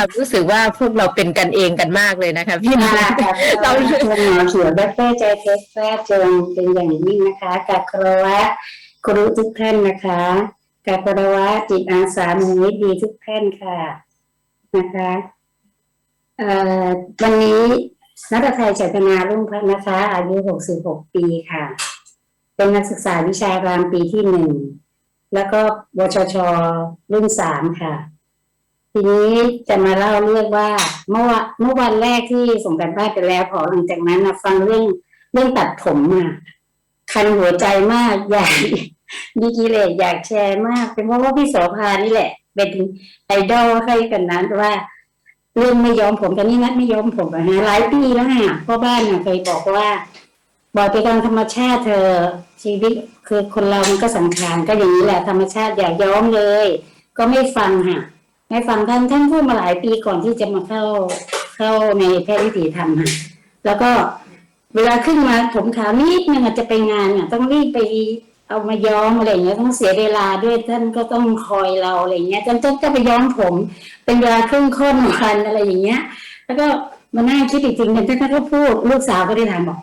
ความรู้สึกว่าพวกเราเป็นกันเองกันมากเลยนะคะพี่ค่ะนากับเราเราชวนหมอเขียวดรใจเพชรแพทย์เจงเป็นอย่างยิ่งนะคะกับคารวะครูทุกท่านนะคะกับคารวะจิตอาสามูลนิธิทุกท่านค่ะนะคะเอ่อวันนี้นักไทยเจตนารุ่งพัฒน์นะคะ อายุ 66 ปีค่ะ เป็นนักศึกษาวิชารามปีที่หนึ่งแล้วก็วชชรุ่นสามค่ะ ทีนี้จะมาเล่าเรื่องว่าเมื่อวะเมื่อวันแรกที่ส่งกันบ้านไปแล้วพอหลังจากนั้นนะฟังเรื่องเรื่องตัดผมอะคันหัวใจมากอยากมีกิเลสอยากแชร์มาก เป็นเพราะว่าพี่โสภานี่แหละ เป็นไอดอลให้กันนั้นว่าเรื่องไม่ยอมผมตอนนี้นัดไม่ยอมผมอะฮะหลายปีแล้วฮะพ่อบ้านเคยบอกว่าบอกไปตามธรรมชาติเธอชีวิตคือคนเรามันก็สังขารก็อย่างนี้แหละธรรมชาติอย่าย้อมเลย ก็ไม่ฟังค่ะ ไม่ฟังท่านท่านพูดมาหลายปีก่อนที่จะมาเข้าเข้าในแพทย์วิถีธรรมค่ะแล้วก็เวลาขึ้นมาผมขาวนิดนึงอาจจะไปงานเนี่ยต้องรีบไปเอามาย้อมอะไรอย่างเงี้ยต้องเสียเวลาด้วยท่านก็ต้องคอยเราอะไรอย่างเงี้ยจนจนก็ไปย้อมผม เป็นเวลาครึ่งค่อนวันอะไรอย่างเงี้ย แล้วก็มานั่งคิดอีกทีหนึงท่านก็พูดลูกสาวก็ได้ถามบอก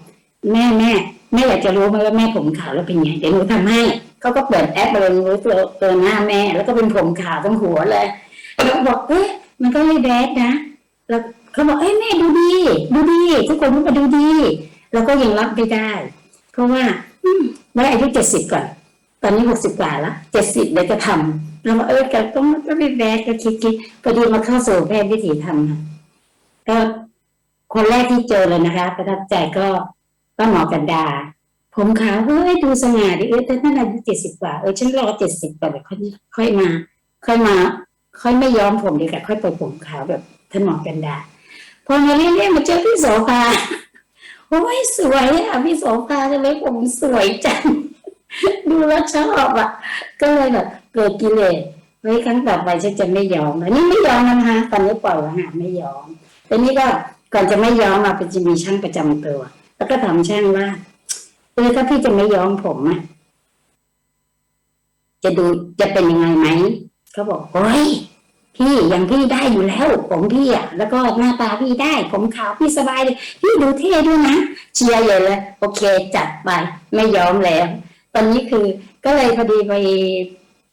แม่แม่แม่อยากจะรู้ไหมว่าแม่ผมขาวแล้วเป็นไงเดี๋ยวหนูทำให้เขาก็เปิดแอปเลยรู้ตัวตัวหน้าแม่ แล้วก็เป็นผมขาวทั้งหัวเลย แล้วบอกเอ๊ะมันก็ไม่แบดนะแล้วเขาบอกเอ้ยแม่ดูดีดูดีทุกคนก็มาดูดีแล้วก็ยังรับไม่ได้ เพราะว่าอืมไว้อายุเจ็ดสิบก่อน ตอนนี้หกสิบกว่าล้วเจ็ดสิบเดี๋ยวจะทำแล้วบอกเออแกต้องก็ไม่แบดก็คิดคิดพอดีมาเข้าสู่แพทย์วิถีธรรมก็คนแรกที่เจอเลยนะคะ ประทับใจก็ก็หมอกันดา ผมขาวเฮ้ยดูสง่าดิเออแต่ท่านอายุเจ็ดสิบกว่าเออฉันรอเจ็ดสิบก่อนเดี๋ยค่อยค่อยมา ค่อยมา ค่อยไม่ยอมผมดีกว่าค่อยปล่อยผมขาวแบบท่านหมอกันดาพอมาเรื่อยๆมาเจอพี่โสภาโอ้ยสวยอะพี่โสภาเลยผมสวยจังดูแล้วชอบอะ ก็เลยแบบเกิดกิเลสเฮ้ยครั้งต่อไปฉันจะไม่ยอมอันนี้ไม่ยอมนะคะตอนนี้ปล่อยแล้วฮะไม่ยอมแต่นี้ก็ก่อนจะไม่ยอมมาเป็นจะมีช่างประจำตัว แล้วก็ถามช่างว่าเออถ้าพี่จะไม่ยอมผมอะจะดูจะเป็นยังไงไหมเขาบอกโอ้ย พี่อย่างพี่ได้อยู่แล้วผมพี่อะแล้วก็หน้าตาพี่ได้ ผมขาวพี่สบายเลยพี่ดูเท่ด้วยนะเชียร์ใหญ่เลย โอเคจัดไปไม่ยอมแล้ว ตอนนี้คือก็เลยพอดีไป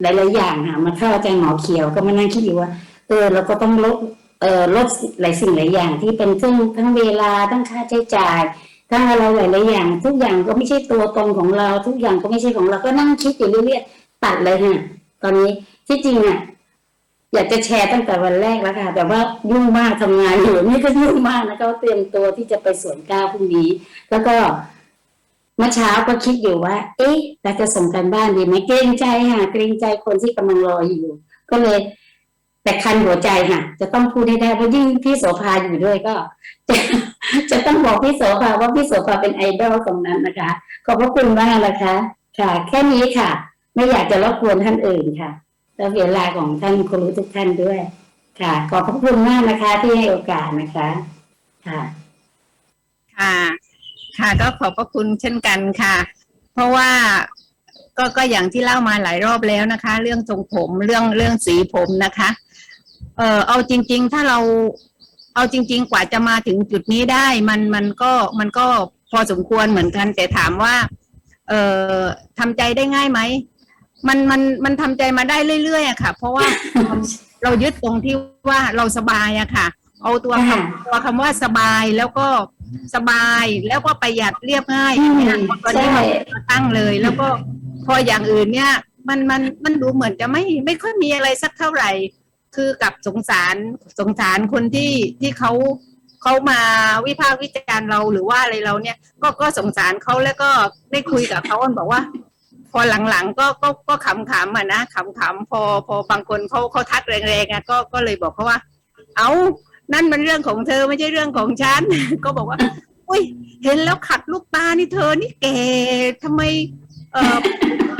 หลายๆอย่างค่ะมาเข้าอาจหมอเขียวก็มานั่งคิดอยู่ว่าเออเราก็ต้องลดเออลดหลายสิ่งหลายอย่างที่เป็นทั้งทั้งเวลาทั้งค่าใช้จ่ายทั้งอะไรหลายๆอย่าง ทุกอย่างก็ไม่ใช่ตัวตนของเรา ทุกอย่างก็ไม่ใช่ของเราก็นั่งคิดอยู่เรื่อยๆตัดเลยค่ะตอนนี้ที่จริงอะ อยากจะแชร์ตั้งแต่วันแรกแล้วค่ะ แต่ว่ายุ่งมากทำงานอยู่นี่ก็ยุ่งมากนะก็เตรียมตัวที่จะไปสวนก้าวพรุ่งนี้ แล้วก็เมื่อเช้าก็คิดอยู่ว่า เอ๊ะเราจะส่งกันบ้านดีไหมเกรงใจค่ะเกรงใจคนที่กำลังรออยู่ ก็เลย แต่คันหัวใจค่ะ จะต้องพูดให้ได้เพราะยิ่งพี่โสภาอยู่ด้วยก็ จะจะต้องบอกพี่โสภาว่าพี่โสภาเป็นไอดอลตรงนั้นนะคะ ขอบพระคุณมากนะคะ ค่ะ แค่นี้ค่ะ ไม่อยากจะรบกวนท่านอื่นค่ะ แล้วเวลาของท่านครูทุกท่านด้วย ค่ะ ขอบพระคุณมากนะคะ ที่ให้โอกาสนะคะ ค่ะ ค่ะ ค่ะ ก็ขอบพระคุณเช่นกันค่ะ เพราะว่าก็ก็อย่างที่เล่ามาหลายรอบแล้วนะคะ เรื่องทรงผมเรื่องเรื่องสีผมนะคะ เออเอาจริง ๆ ถ้าเราเอาจริง ๆ กว่าจะมาถึงจุดนี้ได้ มันมันก็มันก็พอสมควรเหมือนกัน แต่ถามว่า เออทำใจได้ง่ายไหม มันมันมันทำใจมาได้เรื่อยๆอะค่ะ เพราะว่าเรายึดตรงที่ว่าเราสบายอะค่ะ เอาตัวคค่ะำตัวคำว่าสบายแล้วก็สบายแล้วก็ประหยัดเรียบง่ายอันเนี้ยตอนนี้มันมาตั้งเลย แล้วก็พออย่างอื่นเนี่ย มันมันมันดูเหมือนจะไม่ไม่ค่อยมีอะไรสักเท่าไหร่ คือกับสงสารสงสารคนที่ที่เขาเขามาวิพากษ์วิจารณ์เราหรือว่าอะไรเราเนี่ย ก็ก็สงสารเขาแล้วก็ได้คุยกับเขาอันบอกว่า พอหลังๆก็ก็ก็ขำๆอะนะขำๆพอพอบางคนเขาเขาทักแรงๆอะก็ก็เลยบอกเขาว่า เอานั่นมันเรื่องของเธอไม่ใช่เรื่องของฉัน ก็บอกว่า อุ้ยเห็นแล้วขัดลูกตานี่เธอนี่แก่ทำไม เออ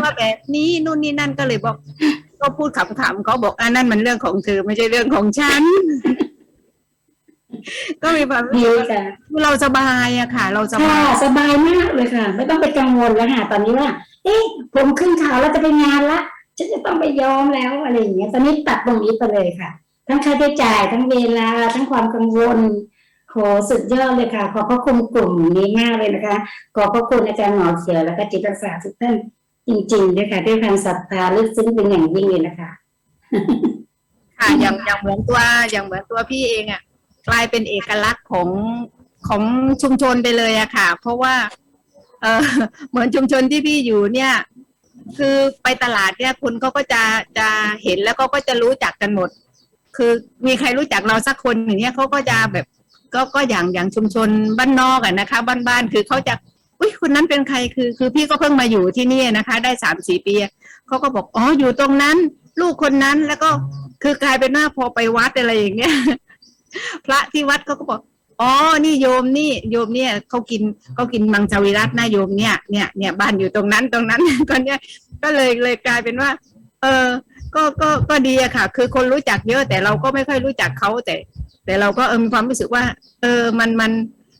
ว่าแบบนี้นู่นนี่นั่นก็เลยบอก ก็พูดขำๆเขาบอกอ่านั่นมันเรื่องของเธอไม่ใช่เรื่องของฉัน ก็มีความรู้ดีสึกว่าค่ะเราสบายอะค่ะ เราสบาค่ะย สบายมากเลยค่ะ ไม่ต้องไปกังวลแล้วค่ะ ตอนนี้ว่า เอ๊ะผมขึ้นขาวแล้วจะไปงานละฉันจะต้องไปยอมแล้วอะไรอย่างเงี้ย ตอนนี้ตัดตรงนี้ไปเลยค่ะ ทั้งค่าใช้จ่ายทั้งเวลาทั้งความกังวลโหสุดยอดเลยค่ะ ขอบพระคุณกลุ่มนี้มากเลยนะคะ ขอบพระคุณอาจารย์หมอเขียวแล้วก็จิตอาสาทุกท่านจริงๆด้วยค่ะ ด้วยความศรัทธาลึกซึ้งเป็นอย่างยิ่งเลยนะคะค่ะอย่างอย่างเหมือนตัวอย่างเหมือนตัวพี่เองอะ กลายเป็นเอกลักษณ์ของของชุมชนไปเลยอะค่ะ เพราะว่า เออเหมือนชุมชนที่พี่อยู่เนี่ย คือไปตลาดเนี่ยคุณเขาก็จะจะเห็นแล้วเขาก็จะรู้จักกันหมด คือมีใครรู้จักเราสักคนอย่างเงี้ยเขาก็จะแบบก็ก็อย่างอย่างชุมชนบ้านนอกอะนะคะบ้านๆคือเขาจะอุ้ยคนนั้นเป็นใครคือ คือพี่ก็เพิ่งมาอยู่ที่นี่นะคะ ได้สามสี่ปีเขาก็บอกอ๋ออยู่ตรงนั้น ลูกคนนั้นแล้วก็คือกลายเป็นว่าพอไปวัดอะไรอย่างเงี้ย พระที่วัดเขาก็บอก อ๋อ นี่โยมนี่โยมเนี่ยเขากินเขากินมังสวิรัตนะโยมเนี่ยเนี่ยเนี่ยบ้านอยู่ตรงนั้นตรงนั้นก็เนี่ยก็เลยเลยกลายเป็นว่า เออ ก็ก็ก็ดีอะค่ะ คือคนรู้จักเยอะแต่เราก็ไม่ค่อยรู้จักเขาแต่ แต่เราก็เออมีความรู้สึกว่า เออมันมัน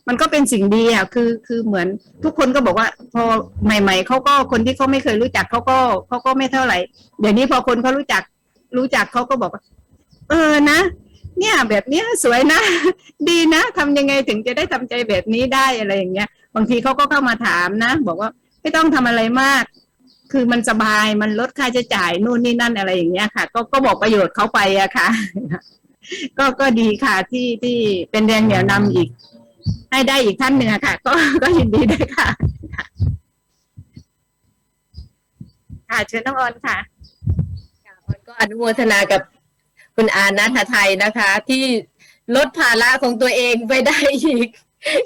มันก็เป็นสิ่งดีอะคือคือเหมือนทุกคนก็บอกว่า พอใหม่ ๆเขาก็คนที่เขาไม่เคยรู้จักเขาก็เขาก็ไม่เท่าไหร่เดี๋ยวนี้พอคนเขารู้จักรู้จักเขาก็บอกว่าเออนะ เนี่ย แบบเนี้ยสวยนะ ดีนะทำยังไงถึงจะได้ทำใจแบบนี้ได้อะไรอย่างเงี้ย บางทีเขาก็เข้ามาถามนะ บอกว่าไม่ต้องทำอะไรมาก คือมันสบายมันลดค่าใช้จ่ายนู่นนี่นั่นอะไรอย่างเงี้ยค่ะ ก็ก็บอกประโยชน์เขาไปอะค่ะ ก็ก็ดีค่ะที่ที่เป็นแรงเหนี่ยวนำอีก ให้ได้อีกท่านหนึ่งอะค่ะ ก็ก็ยินดีด้วยค่ะ ค่ะเชิญน้องออนค่ะออนก็อนุโมทนากับ คุณอานัทไทยนะคะ ที่ลดภาระของตัวเองไปได้อีก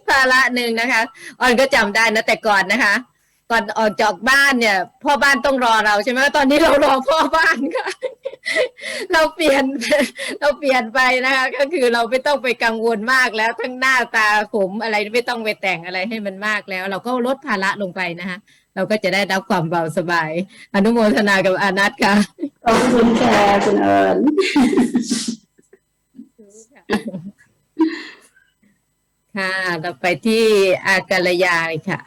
ภาระหนึ่งนะคะออนก็จำได้นะแต่ก่อนนะคะ ก่อนออกจากบ้านเนี่ย พ่อบ้านต้องรอเราใช่ไหมตอนนี้เรารอพ่อบ้านค่ะเราเปลี่ยนเราเปลี่ยนไปนะคะ ก็คือเราไม่ต้องไปกังวลมากแล้ว ทั้งหน้าตาผมอะไรไม่ต้องไปแต่งอะไรให้มันมากแล้ว เราก็ลดภาระลงไปนะคะ เราก็จะได้รับความเบาสบาย อนุโมทนากับอานัทค่ะ อบคุณค่ะคุณเอิญค่ะ เราไปที่อากาลยาเลยค่ะ